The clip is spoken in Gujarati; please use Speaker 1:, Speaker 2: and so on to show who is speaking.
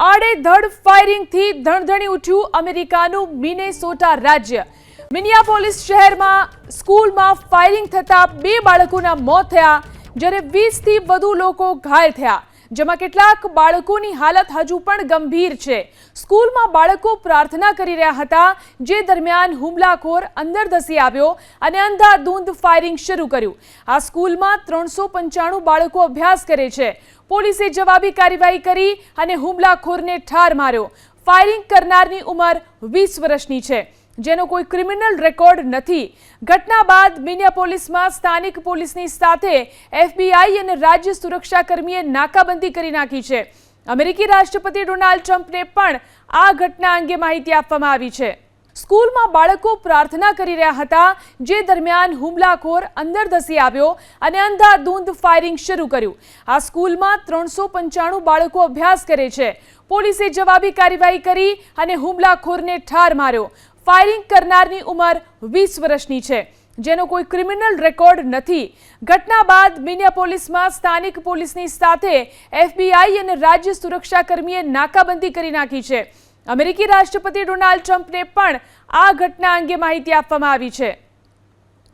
Speaker 1: આડેધડ ફાયરિંગથી ધણધણી ઉઠ્યું અમેરિકાનું મિનેસોટા રાજ્ય. મિનિયાપોલિસ શહેરમાં સ્કૂલમાં ફાયરિંગ થતાં બે બાળકોના મોત થયા, જ્યારે વીસથી વધુ લોકો ઘાયલ થયા. જેમાં કેટલાક બાળકોની હાલત હજુ પણ ગંભીર છે. સ્કૂલમાં બાળકો પ્રાર્થના કરી રહ્યા હતા, જે દરમિયાન હુમલાખોર અંદર ધસી આવ્યો અને અંધાધૂંધ ફાયરિંગ શરૂ કર્યું. આ સ્કૂલમાં ત્રણસો પંચાણું બાળકો અભ્યાસ કરે છે. પોલીસે જવાબી કાર્યવાહી કરી અને હુમલાખોરને ઠાર માર્યો. ફાયરિંગ કરનારની ઉંમર વીસ વર્ષની છે. જેનો કોઈ ક્રિમિનલ રેકોર્ડ નથી. ઘટના બાદ મિનિયાપોલિસમાં સ્થાનિક પોલીસની સાથે એફબીઆઈ અને રાજ્ય સુરક્ષાકર્મીએ નાકાબંધી કરી નાખી છે. અમેરિકી રાષ્ટ્રપતિ ડોનાલ્ડ ટ્રમ્પને પણ આ ઘટના અંગે માહિતી આપવામાં આવી છે. સ્કૂલમાં બાળકો પ્રાર્થના કરી રહ્યા હતા, જે દરમિયાન હુમલાખોર અંદર ધસી આવ્યો અને અંધાધૂંધ ફાયરિંગ શરૂ કર્યું. આ સ્કૂલમાં ત્રણસો પંચાણું બાળકો અભ્યાસ કરે છે. પોલીસે જવાબી કાર્યવાહી કરી અને હુમલાખોરને ઠાર માર્યો. ફાયરિંગ કરનારની ઉંમર વીસ વર્ષની છે. જેનો કોઈ ક્રિમિનલ રેકોર્ડ નથી. ઘટના બાદ મિનિયાપોલિસમાં સ્થાનિક પોલીસની સાથે એફબીઆઈ અને રાજ્ય સુરક્ષાકર્મીએ નાકાબંધી કરી નાખી છે. અમેરિકી રાષ્ટ્રપતિ ડોનાલ્ડ ટ્રમ્પને પણ આ ઘટના અંગે માહિતી આપવામાં આવી છે.